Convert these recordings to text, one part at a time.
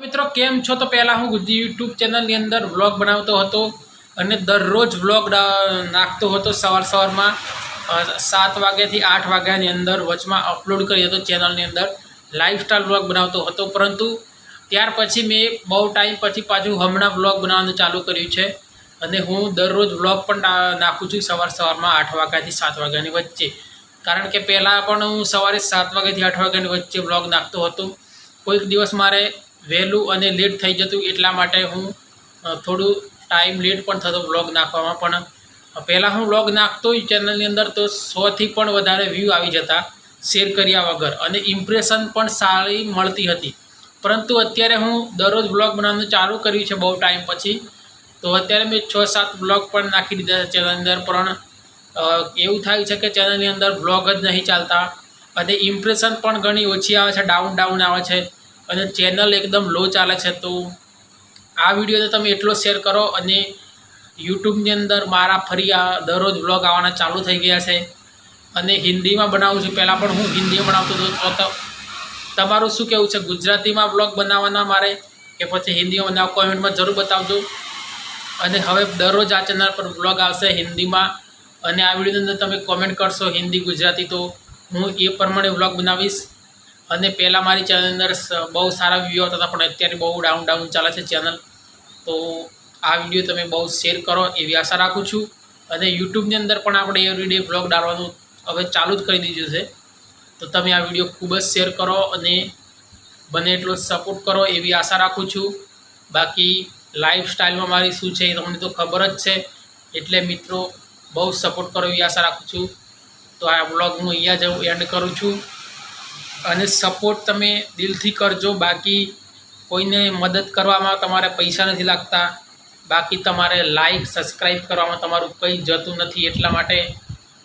મિત્રો, કેમ છો? તો પહેલાં હું યુટ્યુબ ચેનલની અંદર વ્લોગ બનાવતો હતો અને દરરોજ વ્લોગ નાખતો હતો સવાર સવારમાં સાત વાગ્યાથી આઠ વાગ્યાની અંદર વચમાં અપલોડ કરી હતો ચેનલની અંદર. લાઇફસ્ટાઈલ વ્લોગ બનાવતો હતો. પરંતુ ત્યાર પછી મેં બહુ ટાઈમ પછી પાછું હમણાં વ્લોગ બનાવવાનું ચાલુ કર્યું છે અને હું દરરોજ વ્લોગ પણ નાખું છું સવાર સવારમાં આઠ વાગ્યાથી સાત વાગ્યાની વચ્ચે. કારણ કે પહેલાં પણ હું સવારે સાત વાગ્યાથી આઠ વાગ્યાની વચ્ચે વ્લોગ નાખતો હતો. કોઈક દિવસ મારે વહેલું અને લેટ થઈ જતું એટલા માટે હું થોડું ટાઈમ લેટ પણ થતો વ્લોગ નાખવામાં. પણ પહેલાં હું વ્લોગ નાખતો ચેનલની અંદર તો સોથી પણ વધારે વ્યૂ આવી જતા શેર કર્યા વગર. અને ઇમ્પ્રેશન પણ સારી મળતી હતી. પરંતુ અત્યારે હું દરરોજ વ્લોગ બનાવવાનું ચાલુ કર્યું છે બહુ ટાઈમ પછી. તો અત્યારે મેં છ સાત વ્લોગ પણ નાખી દીધા છે ચેનલની અંદર. પણ એવું થાય છે કે ચેનલની અંદર વ્લોગ જ નહીં ચાલતા. અને ઇમ્પ્રેશન પણ ઘણી ઓછી આવે છે ડાઉન ડાઉન આવે છે. અને ચેનલ એકદમ લો ચાલે છે, તો આ વિડીયોને તમે એટલો શેર કરો અને યુટ્યુબની અંદર મારા ફરી આ દરરોજ વ્લોગ આવવાના ચાલુ થઈ ગયા છે. અને હિન્દીમાં બનાવું છું. પહેલાં પણ હું હિન્દીમાં બનાવતો હતો તો તમારું શું કહેવું છે? ગુજરાતીમાં વ્લોગ બનાવવાના મારે કે પછી હિન્દીમાં બનાવો? કોમેન્ટમાં જરૂર બતાવજો. અને હવે દરરોજ આ ચેનલ પર વ્લોગ આવશે હિન્દીમાં. અને આ વિડીયોની અંદર તમે કોમેન્ટ કરશો હિન્દી ગુજરાતી, તો હું એ પ્રમાણે વ્લોગ બનાવીશ. અને પહેલાં મારી ચેનલની અંદર બહુ સારા વ્યૂ આવતા હતા, પણ અત્યારે બહુ ડાઉન ડાઉન ચાલે છે ચેનલ તો આ વીડિયો તમે બહુ શેર કરો એવી આશા રાખું છું. અને યુટ્યુબની અંદર પણ આપણે એવરીડે વ્લોગ ડાળવાનું હવે ચાલુ જ કરી દીધું છે. તો તમે આ વીડિયો ખૂબ જ શેર કરો અને બને એટલો સપોર્ટ કરો એવી આશા રાખું છું. બાકી લાઈફ સ્ટાઈલમાં મારી શું છે એ તમને તો ખબર જ છે. એટલે મિત્રો, બહુ સપોર્ટ કરો એવી આશા રાખું છું. તો આ વ્લોગ હું અહીંયા જ એન્ડ કરું છું. અને સપોર્ટ તમે દિલથી કરજો. બાકી કોઈને મદદ કરવામાં તમારે પૈસા નથી લાગતા. બાકી તમારે લાઈક સબસ્ક્રાઈબ કરવામાં તમારું કંઈ જતું નથી. એટલા માટે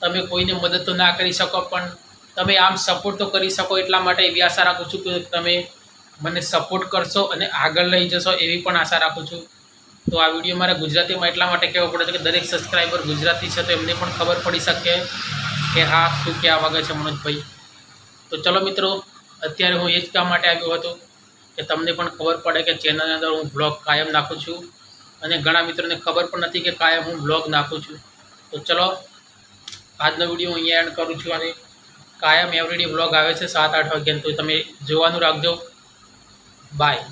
તમે કોઈને મદદ તો ના કરી શકો, પણ તમે આમ સપોર્ટ તો કરી શકો. એટલા માટે એવી આશા રાખું છું કે તમે મને સપોર્ટ કરશો અને આગળ લઈ જશો એવી પણ આશા રાખું છું. તો આ વીડિયો મારે ગુજરાતીમાં એટલા માટે કહેવો પડે છે કે દરેક સબસ્ક્રાઈબર ગુજરાતી છે, તો એમને પણ ખબર પડી શકે કે હા, શું કહેવા માગે છે મનોજભાઈ? તો ચલો મિત્રો, અત્યારે હું એ જ કામ માટે આવ્યો હતો કે તમને પણ ખબર પડે કે ચેનલની અંદર હું બ્લોગ કાયમ નાખું છું. અને ઘણા મિત્રોને ખબર પણ નથી કે કાયમ હું બ્લોગ નાખું છું. તો ચલો, આજનો વીડિયો હું અહીંયા એન્ડ કરું છું અને કાયમ એવરીડે બ્લોગ આવે છે સાત આઠ વાગ્યાનો. તો તમે જોવાનું રાખજો. બાય